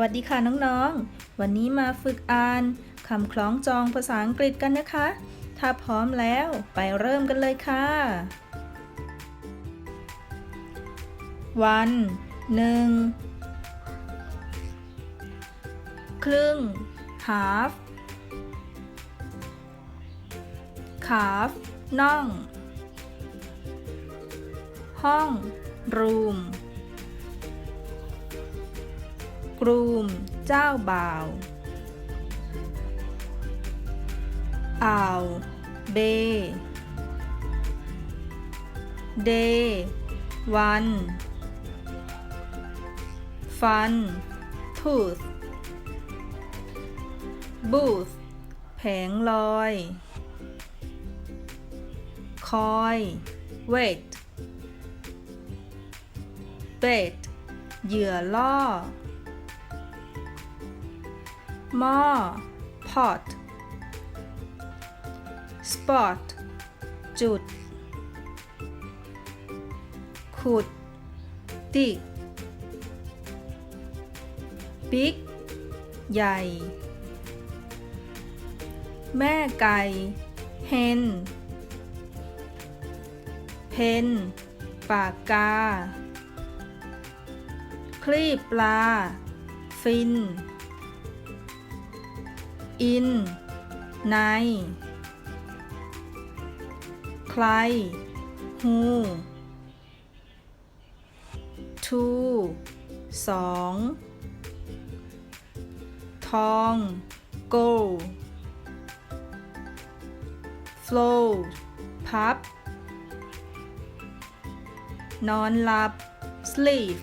วัสดีค่ะน้องๆ วันนี้มาฝึกอ่านคำคล้องจองภาษาอังกฤษกันนะคะ ถ้าพร้อมแล้วไปเริ่มกันเลยค่ะ วันหนึ่งครึ่ง half calf น่อง ห้อง room รูม เจ้าบ่าว อ่าว เบ เด วัน ฟัน ทูธบูธแผงลอย คอย เวท เบดเหยื่อล่อ หม้อ pot spot จุด ขุด dig big ใหญ่ แม่ไก่ hen เพนปากกา คลีบปลา ฟิน อินใน ใครฮูทูสองทองโก flow พับ นอนหลับ sleep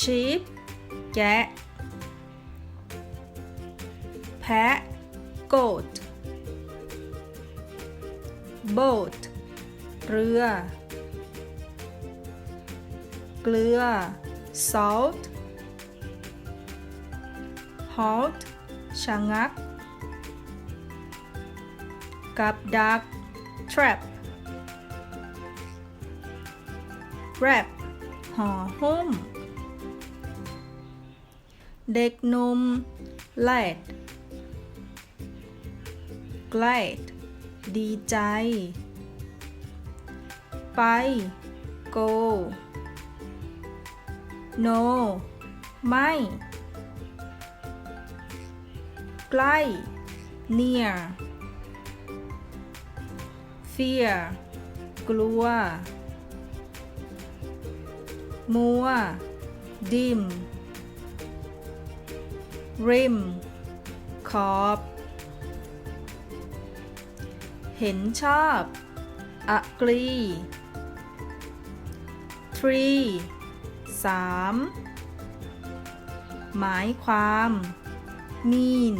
sheep แกะะ goat boat เรือ เกลือ salt halt ชะงัก กับดัก trap wrap ห่อหุ้ม เด็กนุ่ม lad glad ดีใจ ไป go no ไม่ ใกล้ near fear กลัว มัว dim rim ขอบ เห็นชอบ agree three สามหมายความ mean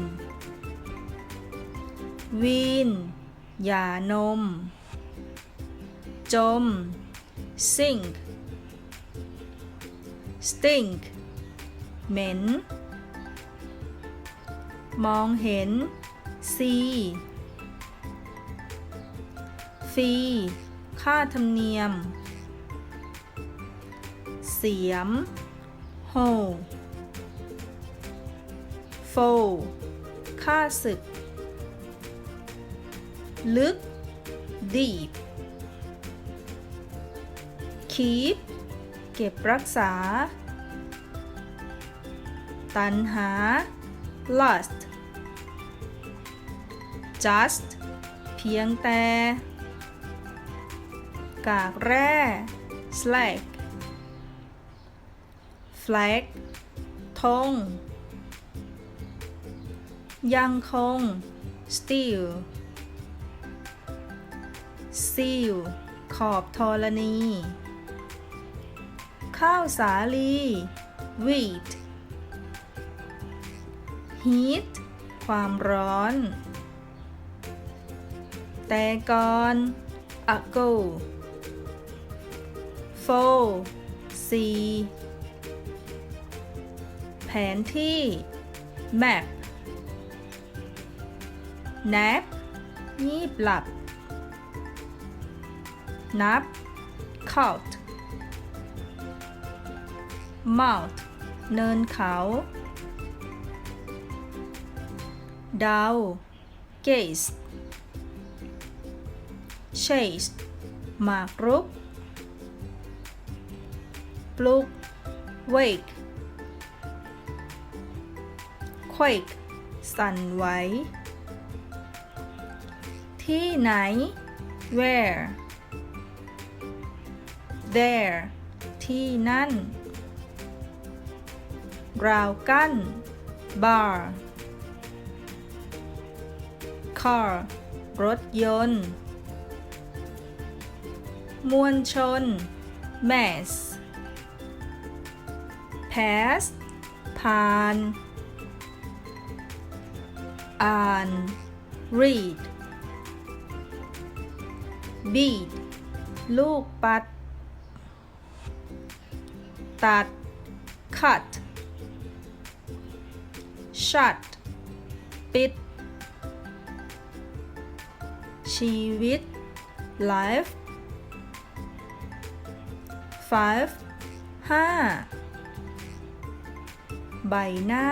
วีนอย่านม จม sink stink เหม็น มองเห็น see ฟรี ค่าธรรมเนียม เสียม โฮโฟค่าศึก ลึก deep keep เก็บรักษา ตันหา lust just เพียงแต่ กากแร่ slag flag ธงยังคง still seal ขอบธรณี ข้าวสาลี wheat heat ความร้อน แต่ก่อน ago four สี่แผนที่ map nap งีบหลับ นับ count mount เนินเขา ดาว gaze chase หมากรุก ปลุก wake quake สั่นไหว ที่ไหน where there ที่นั่น ราวกั้น bar car รถยนต์ มวลชน mass pass ผ่าน อ่าน read bead ลูกปัด ตัด cut shut ปิด ชีวิต life five ห้า ใบหน้า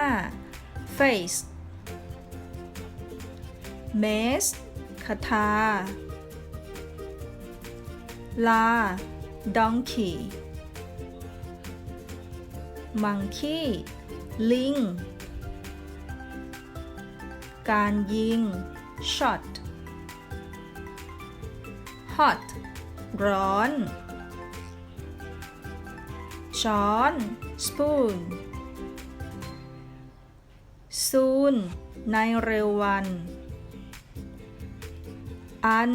face mace คาถาลา donkey monkey ลิง การยิง shot hot ร้อน ช้อน spoon soon ในเร็ววัน un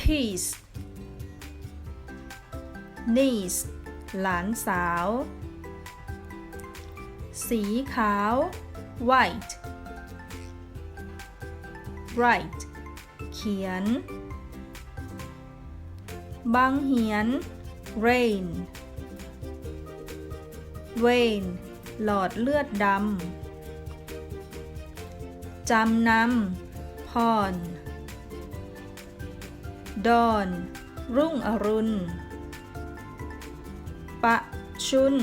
peace niece หลานสาว สีขาว white write เขียน บางเหียน rain vein หลอดเลือดดำ จำนำพร ดอน รุ่งอรุณ ปะชุน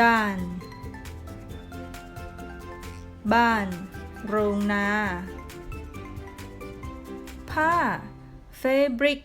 ด่าน บ้าน โรงนา ผ้า fabric